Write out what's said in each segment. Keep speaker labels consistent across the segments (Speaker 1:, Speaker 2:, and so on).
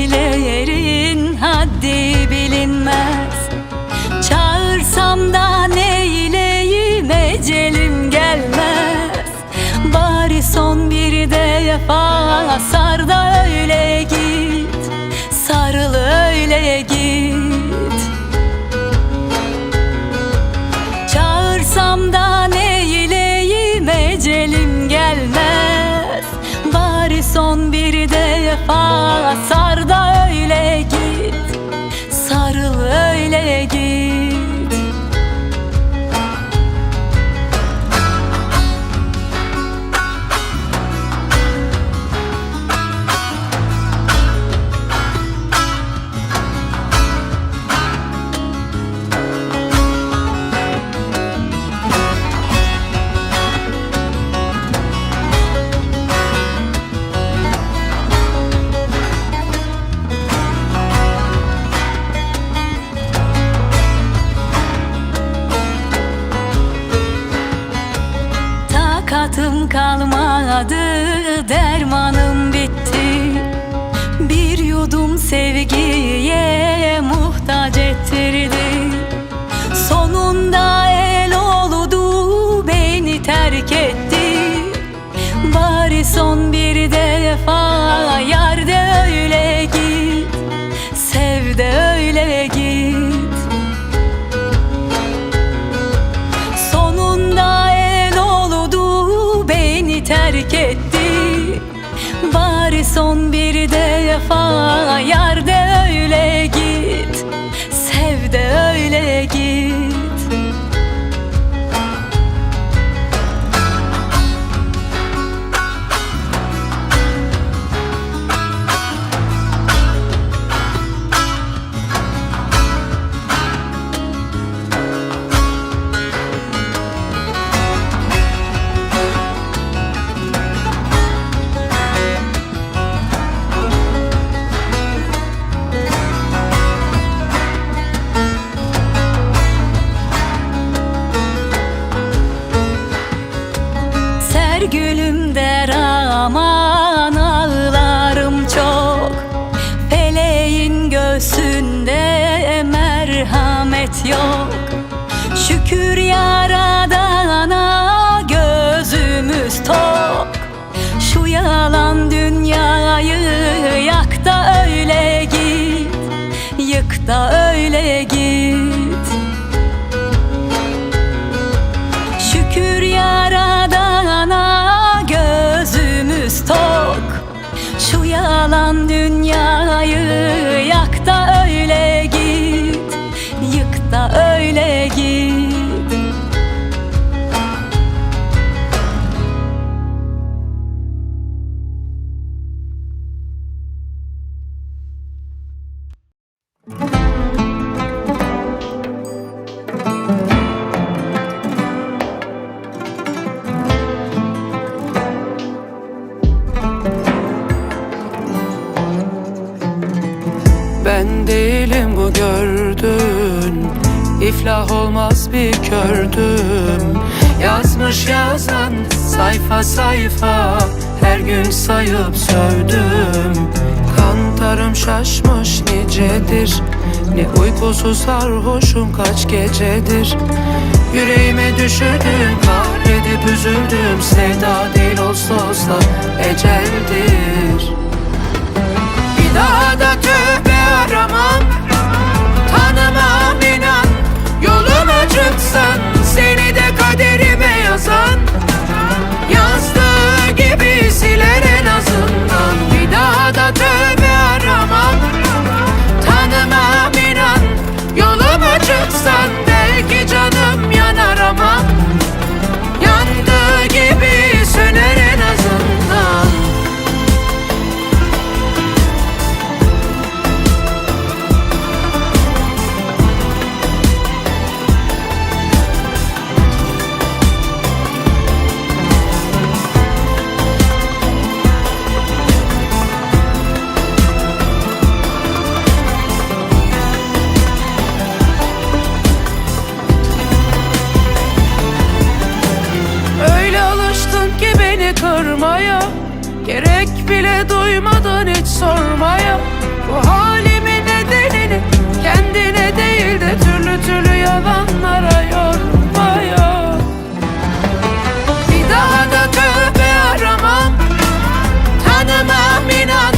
Speaker 1: ettiklerin haddi bilinmez. Çağırsam da neyleyim ecelim gelmez. Bari son bir defa sar da öyle git. Sarıl öyle git. Çağırsam da neyleyim ecelim gelmez. Bari son bir defa sar Takatım kalmadı, dermanım bitti. Bir yudum sevgiye muhtaç ettirdi. Sonunda el oldu, beni terk etti. Bari son bir terk etti. Bari son bir defa yar aman ağlarım çok. Feleğin göğsünde merhamet yok. Şükür yaradana gözümüz tok. Şu yalan dünyayı yak da öyle git. Yık da öyle git
Speaker 2: gördün. İflah olmaz bir kördüm. Yazmış yazan sayfa sayfa Her gün sayıp sövdüm. Kantarım şaşmış nicedir. Ne uykusuz sarhoşum kaç gecedir. Yüreğime düşürdüm kahredip üzüldüm. Sevda değil olsa olsa eceldir. Bir daha da tövbe aramam kırmaya Gerek bile duymadan hiç sormaya. Bu halimin nedenini kendine değil de türlü türlü yalanlara yormaya. Bir daha da tövbe aramam Tanımam inan.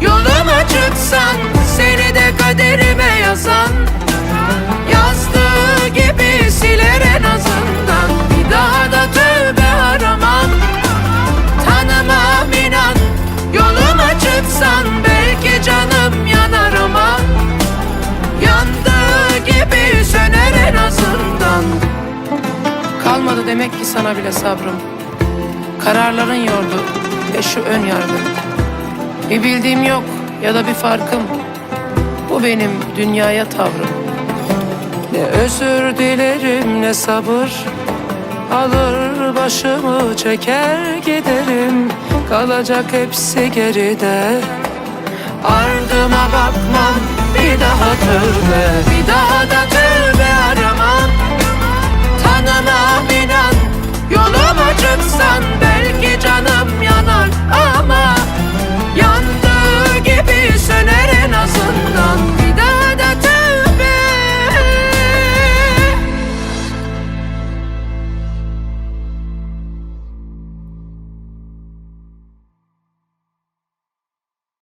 Speaker 2: Yoluma çıksan Seni de kaderime yazan Kalmadı demek ki sana bile sabrım. Kararların yordu ve şu ön yargın Bir bildiğim yok ya da bir farkım. Bu benim dünyaya tavrım. Ne özür dilerim ne sabır. Alır başımı çeker giderim. Kalacak hepsi geride. Ardıma bakmam bir daha tövbe